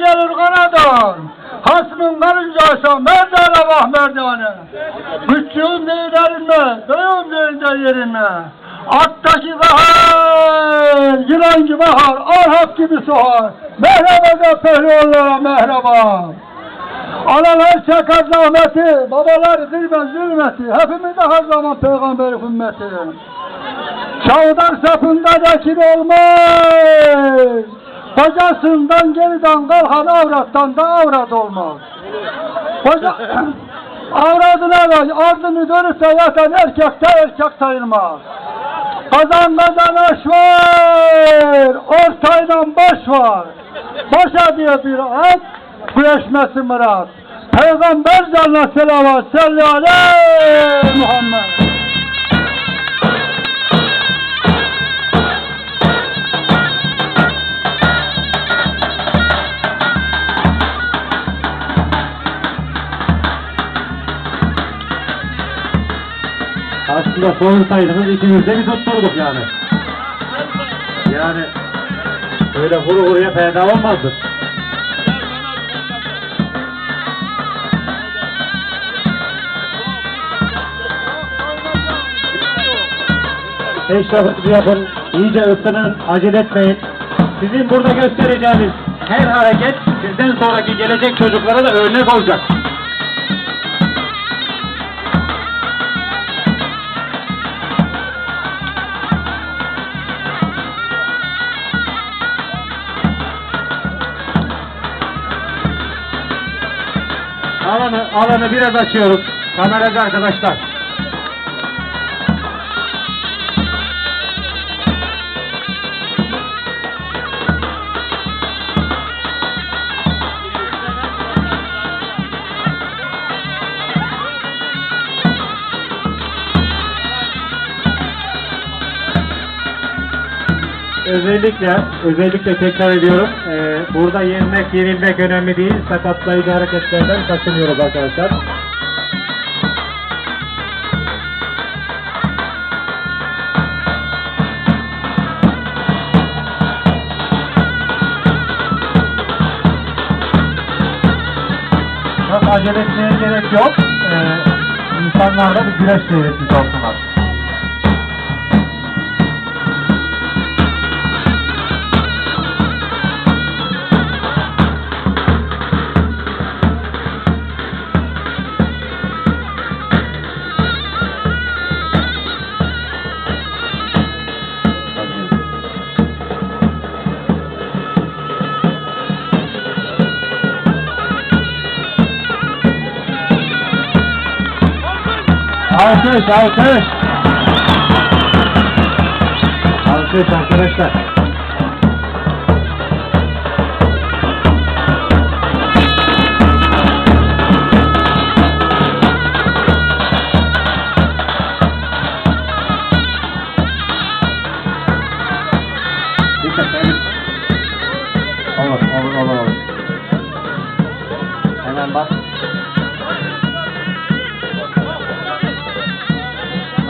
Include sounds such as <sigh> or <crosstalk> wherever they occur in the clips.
merdan. Hasmın karıncaysa merdane vah merdane. Küçüğün değil erinme, dayım değil yerine. Attaki bahar, yılan gibi bahar, arhap gibi soğar. Merhaba da pehlivanlara merhaba. Analar çeker zahmeti, babalar zilmen zulmeti. Hepimize her zaman peygamber ümmeti. Çavdar sapında dakil olmaz. Kocasından geriden kalkan avrattan da avrat olmaz. Koca, <coughs> avradına da ardını dönüp de yatan erkek de erkek sayılmaz. Kazan kazanaş var, ortayla baş var. Başa diye bir at, güreşmesi murat. Peygamber canına selavat, salli aleyh Muhammed. Aslında sorunsaydınız ikimiz de bir tutturduk yani. Yani öyle vuru vuruya feda olmazdı. Eşrafınızı yapın, iyice ısının, acele etmeyin. Sizin burada göstereceğiniz her hareket sizden sonraki gelecek çocuklara da örnek olacak. Alanı, biraz açıyoruz. Kameracı arkadaşlar. Özellikle, özellikle tekrar ediyorum. eee, burada yenilmek, yenilmek önemli değil. Sakatlayıcı hareketlerden kaçınıyoruz arkadaşlar. Çok acele etmeye gerek yok. Eee insanlar bir güreş seyretmiş olsunlar. Alkış, alkış. Alkış arkadaşlar.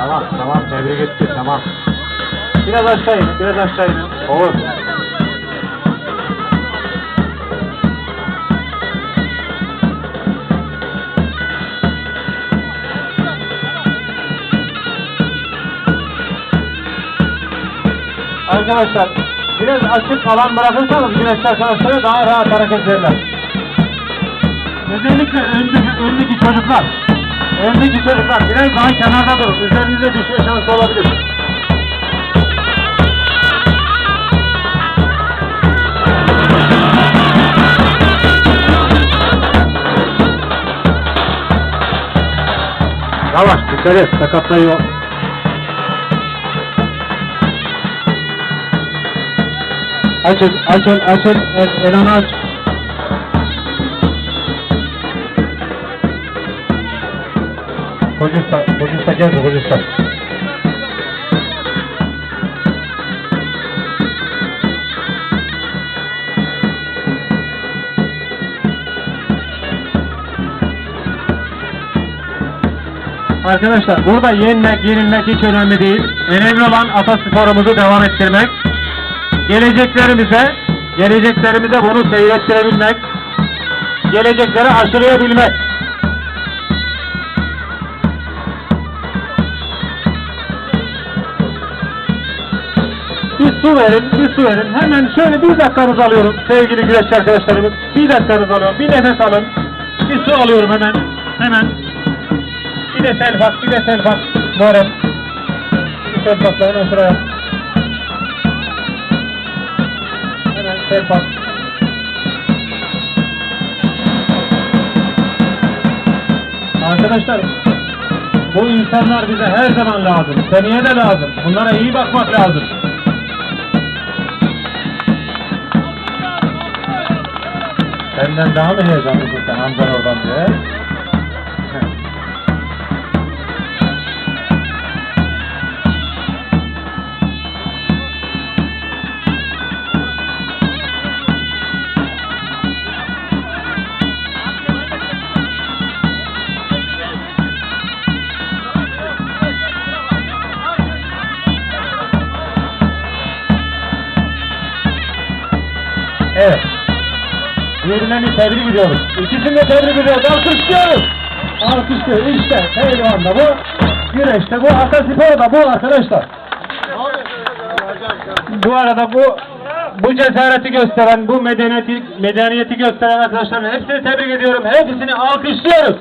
Tamam, tamam. Tebrik ettim, tamam. Biraz aşağı in, biraz aşağı in. Olur. Arkadaşlar, biraz açık alan bırakırsanız güneş arkadaşları daha rahat hareket ederler. Özellikle öndeki, öndeki çocuklar. Öndeki çocuklar biraz daha kenarda durun. Üzerinize düşme şansı olabilir. Yavaş dikkat et sakatlayıyor. Açın açın açın el, elanı aç. Kocista, kocista gel kocista. Arkadaşlar burada yenmek, yenilmek hiç önemli değil. Önemli olan atasporumuzu devam ettirmek. Geleceklerimize, geleceklerimize bunu seyrettirebilmek. gelecekleri aşılayabilmek. Su verin, bir su verin. Hemen şöyle bir dakikanızı alıyorum sevgili güreşçi arkadaşlarımız. Bir dakikanızı alıyorum, bir nefes alın. Bir su alıyorum hemen, hemen. Bir de selfak, bir de selfak. Muharrem. Bir selfakla hemen şuraya. Hemen selfak. Arkadaşlar, bu insanlar bize her zaman lazım. Seneye de lazım. Bunlara iyi bakmak lazım. Senden daha mı heyecanlısın sen amcan oradan diye? Evet. Birbirlerini tebrik ediyoruz. İkisini de tebrik ediyoruz. Alkışlıyoruz. Alkışlıyoruz. İşte pehlivan da bu. Güreşte bu. Ataspor da bu arkadaşlar. Bu arada bu bu cesareti gösteren, bu medeniyeti, medeniyeti gösteren arkadaşların hepsini tebrik ediyorum. Hepsini alkışlıyoruz.